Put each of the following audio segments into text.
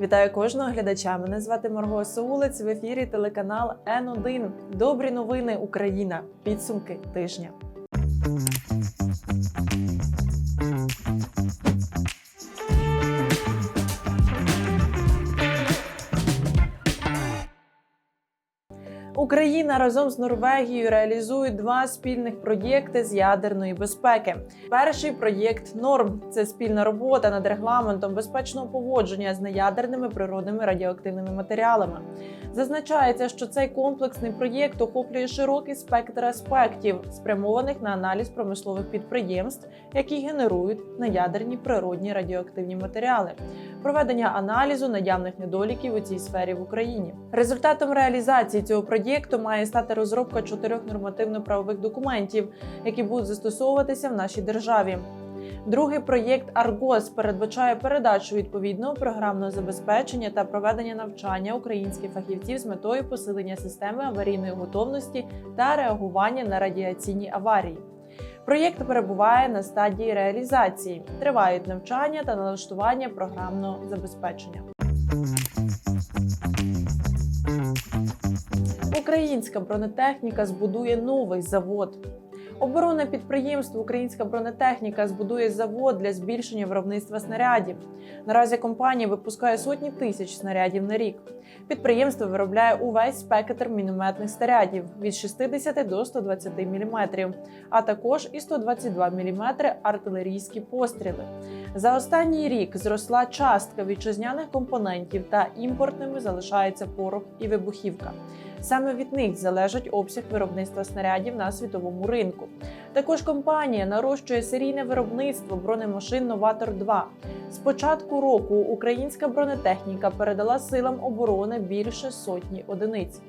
Вітаю кожного глядача. Мене звати Марго Соулець. В ефірі телеканал Н1. Добрі новини Україна. Підсумки тижня. Україна разом з Норвегією реалізує два спільних проєкти з ядерної безпеки. Перший проєкт норм це спільна робота над регламентом безпечного поводження з неядерними природними радіоактивними матеріалами. Зазначається, що цей комплексний проєкт охоплює широкий спектр аспектів, спрямованих на аналіз промислових підприємств, які генерують неядерні природні радіоактивні матеріали, проведення аналізу наявних недоліків у цій сфері в Україні. Результатом реалізації цього проєкту має стати розробка чотирьох нормативно-правових документів, які будуть застосовуватися в нашій державі. Другий проєкт Аргос передбачає передачу відповідного програмного забезпечення та проведення навчання українських фахівців з метою посилення системи аварійної готовності та реагування на радіаційні аварії. Проєкт перебуває на стадії реалізації, тривають навчання та налаштування програмного забезпечення. Українська бронетехніка збудує новий завод. Оборонне підприємство Українська бронетехніка збудує завод для збільшення виробництва снарядів. Наразі компанія випускає сотні тисяч снарядів на рік. Підприємство виробляє увесь спектр мінометних снарядів від 60 до 120 мм, а також і 122 мм артилерійські постріли. За останній рік зросла частка вітчизняних компонентів та імпортними залишається порох і вибухівка. Саме від них залежить обсяг виробництва снарядів на світовому ринку. Також компанія нарощує серійне виробництво бронемашин Новатор 2 З початку року українська бронетехніка передала силам оборони більше сотні одиниць.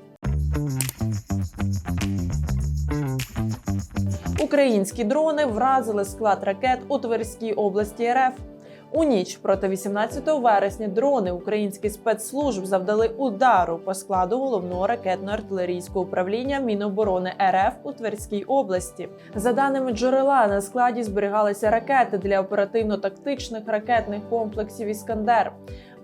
Українські дрони вразили склад ракет у Тверській області РФ. У ніч проти 18 вересня дрони українських спецслужб завдали удару по складу головного ракетно-артилерійського управління Міноборони РФ у Тверській області. За даними джерела, на складі зберігалися ракети для оперативно-тактичних ракетних комплексів Іскандер.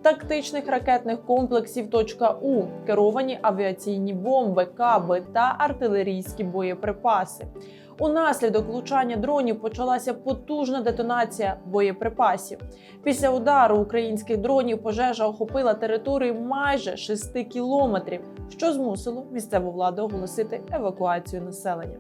Тактичних ракетних комплексів точка «У», керовані авіаційні бомби, каби та артилерійські боєприпаси. Унаслідок влучання дронів почалася потужна детонація боєприпасів. Після удару українських дронів пожежа охопила територію майже 6 кілометрів, що змусило місцеву владу оголосити евакуацію населення.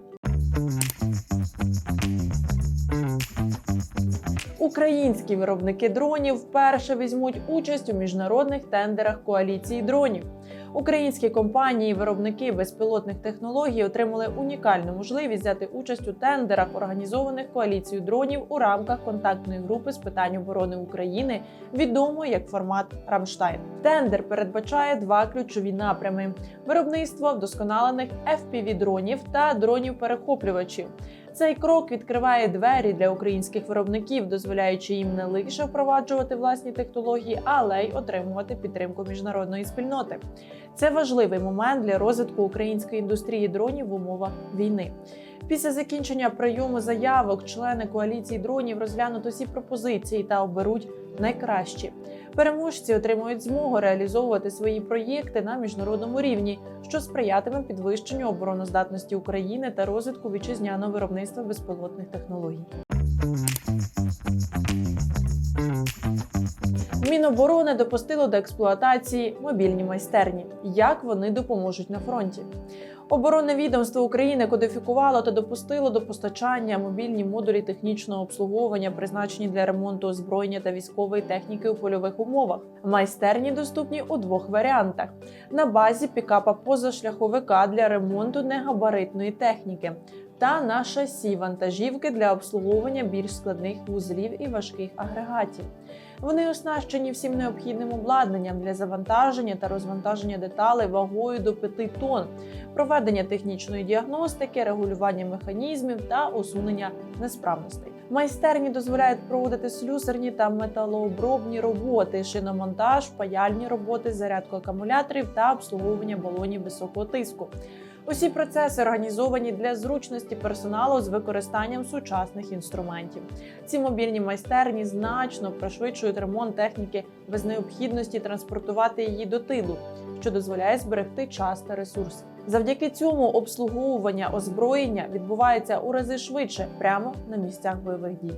Українські виробники дронів вперше візьмуть участь у міжнародних тендерах коаліції дронів. Українські компанії, виробники безпілотних технологій отримали унікальну можливість взяти участь у тендерах, організованих коаліцією дронів у рамках контактної групи з питань оборони України, відомої як формат Рамштайн. Тендер передбачає два ключові напрями: виробництво вдосконалених fpv дронів та дронів-перехоплювачів. Цей крок відкриває двері для українських виробників, дозволяючи їм не лише впроваджувати власні технології, але й отримувати підтримку міжнародної спільноти. Це важливий момент для розвитку української індустрії дронів в умовах війни. Після закінчення прийому заявок члени коаліції дронів розглянуть усі пропозиції та оберуть найкращі. Переможці отримують змогу реалізовувати свої проєкти на міжнародному рівні, що сприятиме підвищенню обороноздатності України та розвитку вітчизняного виробництва безпілотних технологій. Міноборони допустило до експлуатації мобільні майстерні. Як вони допоможуть на фронті? Оборонне відомство України кодифікувало та допустило до постачання мобільні модулі технічного обслуговування, призначені для ремонту озброєння та військової техніки у польових умовах. Майстерні доступні у двох варіантах: на базі пікапа позашляховика для ремонту негабаритної техніки. Та на шасі вантажівки для обслуговування більш складних вузлів і важких агрегатів. Вони оснащені всім необхідним обладнанням для завантаження та розвантаження деталей вагою до 5 тонн, проведення технічної діагностики, регулювання механізмів та усунення несправностей. Майстерні дозволяють проводити слюсарні та металообробні роботи, шиномонтаж, паяльні роботи, зарядку акумуляторів та обслуговування балонів високого тиску. Усі процеси організовані для зручності персоналу з використанням сучасних інструментів. Ці мобільні майстерні значно пришвидшують ремонт техніки без необхідності транспортувати її до тилу, що дозволяє зберегти час та ресурси. Завдяки цьому обслуговування озброєння відбувається у рази швидше прямо на місцях бойових дій.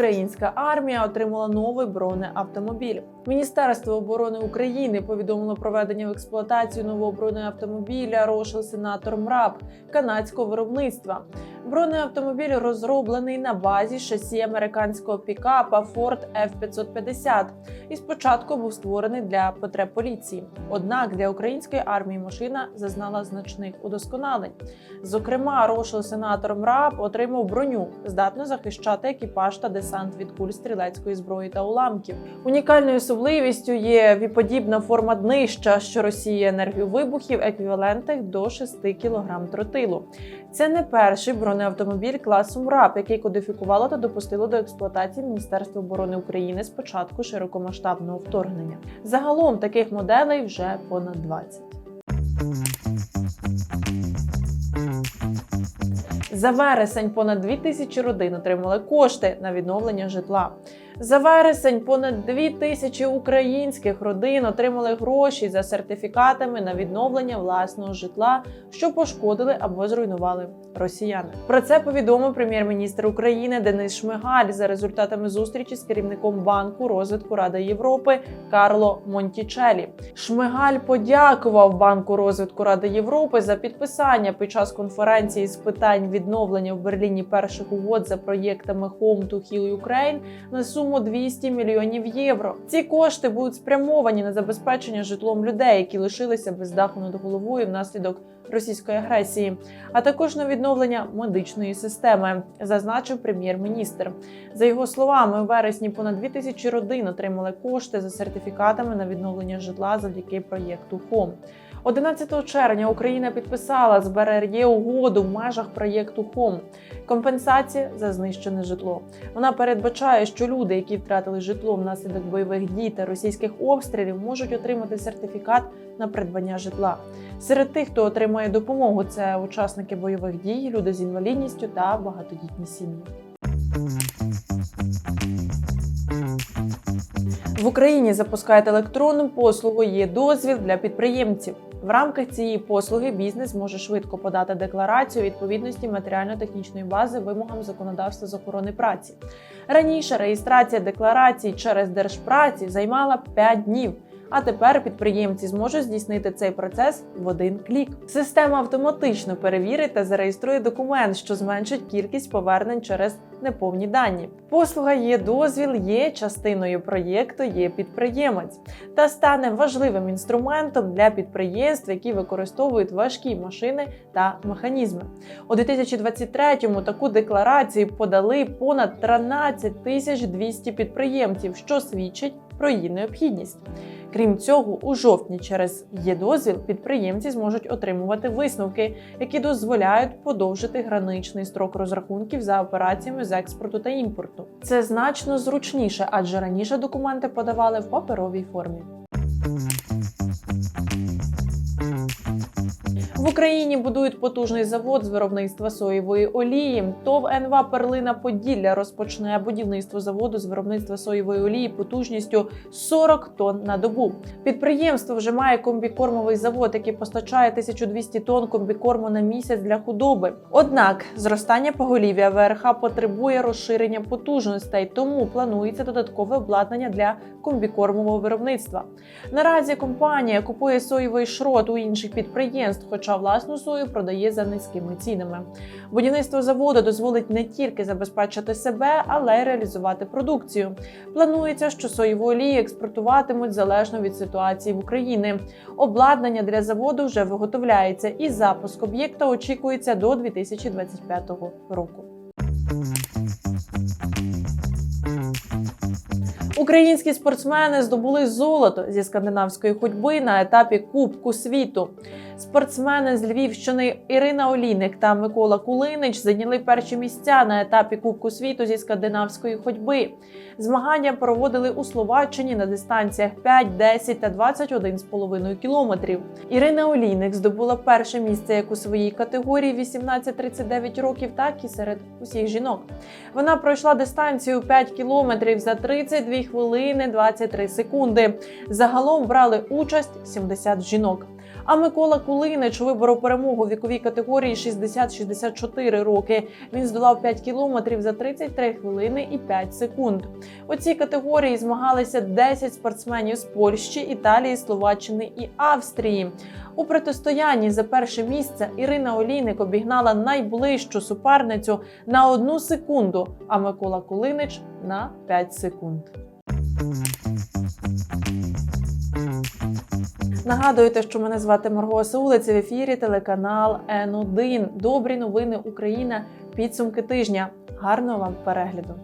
Українська армія отримала новий бронеавтомобіль. Міністерство оборони України повідомило проведення в експлуатацію нового бронеавтомобіля Рошел Сенатор МРАП канадського виробництва. Бронеавтомобіль розроблений на базі шасі американського пікапа Ford F550 і спочатку був створений для потреб поліції. Однак для української армії машина зазнала значних удосконалень. Зокрема, Рошел Сенатор МРАП отримав броню, здатну захищати екіпаж та десант від куль стрілецької зброї та уламків. Унікальною особливістю є віподібна форма днища, що розсіє енергію вибухів, еквівалентних до 6 кг тротилу. Це не перший бронеавтомобіль класу МРАП, який кодифікувало та допустило до експлуатації Міністерство оборони України з початку широкомасштабного вторгнення. Загалом таких моделей вже понад 20. За вересень понад 2 тисячі родин отримали кошти на відновлення житла. За вересень понад 2 тисячі українських родин отримали гроші за сертифікатами на відновлення власного житла, що пошкодили або зруйнували росіяни. Про це повідомив прем'єр-міністр України Денис Шмигаль за результатами зустрічі з керівником банку розвитку Ради Європи Карло Монтічелі. Шмигаль подякував банку розвитку Ради Європи за підписання під час конференції з питань відновлення в Берліні перших угод за проєктами Home to Heal Ukraine на суму 200 мільйонів євро. Ці кошти будуть спрямовані на забезпечення житлом людей, які лишилися без даху над головою внаслідок російської агресії, а також на відновлення медичної системи, зазначив прем'єр-міністр. За його словами, у вересні понад 2 тисячі родин отримали кошти за сертифікатами на відновлення житла завдяки проєкту ХОМ. 11 червня Україна підписала з БРРЄ угоду в межах проєкту ХОМ компенсація за знищене житло. Вона передбачає, що люди, які втратили житло внаслідок бойових дій та російських обстрілів, можуть отримати сертифікат на придбання житла. Серед тих, хто отримує допомогу, це учасники бойових дій, люди з інвалідністю та багатодітні сім'ї. В Україні запускають електронну послугу є дозвіл для підприємців. В рамках цієї послуги бізнес може швидко подати декларацію відповідності матеріально-технічної бази вимогам законодавства з охорони праці. Раніше реєстрація декларацій через держпраці займала 5 днів. А тепер підприємці зможуть здійснити цей процес в один клік. Система автоматично перевірить та зареєструє документ, що зменшить кількість повернень через неповні дані. Послуга є дозвіл, є частиною проєкту, є підприємець та стане важливим інструментом для підприємств, які використовують важкі машини та механізми. У 2023-му таку декларацію подали понад 13 тисяч 200 підприємців, що свідчить про її необхідність. Крім цього, у жовтні через є-дозвіл підприємці зможуть отримувати висновки, які дозволяють подовжити граничний строк розрахунків за операціями з експорту та імпорту. Це значно зручніше, адже раніше документи подавали в паперовій формі. В Україні будують потужний завод з виробництва соєвої олії. ТОВ НВА Перлина Поділля розпочне будівництво заводу з виробництва соєвої олії потужністю 40 тонн на добу. Підприємство вже має комбікормовий завод, який постачає 1200 тонн комбікорму на місяць для худоби. Однак зростання поголів'я ВРХ потребує розширення потужностей, тому планується додаткове обладнання для комбікормового виробництва. Наразі компанія купує соєвий шрот у інших підприємств, хоча власну сою продає за низькими цінами. Будівництво заводу дозволить не тільки забезпечити себе, але й реалізувати продукцію. Планується, що соєву олію експортуватимуть залежно від ситуації в Україні. Обладнання для заводу вже виготовляється, і запуск об'єкта очікується до 2025 року. Українські спортсмени здобули золото зі скандинавської ходьби на етапі Кубку світу. Спортсмени з Львівщини Ірина Олійник та Микола Кулинич зайняли перші місця на етапі Кубку світу зі скандинавської ходьби. Змагання проводили у Словаччині на дистанціях 5, 10 та 21,5 кілометрів. Ірина Олійник здобула перше місце як у своїй категорії 18-39 років, так і серед усіх жінок. Вона пройшла дистанцію 5 кілометрів за 32 хвилини 23 секунди. Загалом брали участь 70 жінок. А Микола Кулинич виборов перемогу віковій категорії 60-64 роки. Він здолав 5 кілометрів за 33 хвилини і 5 секунд. У цій категорії змагалися 10 спортсменів з Польщі, Італії, Словаччини і Австрії. У протистоянні за перше місце Ірина Олійник обігнала найближчу суперницю на одну секунду, а Микола Кулинич на 5 секунд. Нагадуєте, що мене звати Марго Сулиці в ефірі телеканал Н1. Добрі новини Україна. Підсумки тижня. Гарного вам перегляду!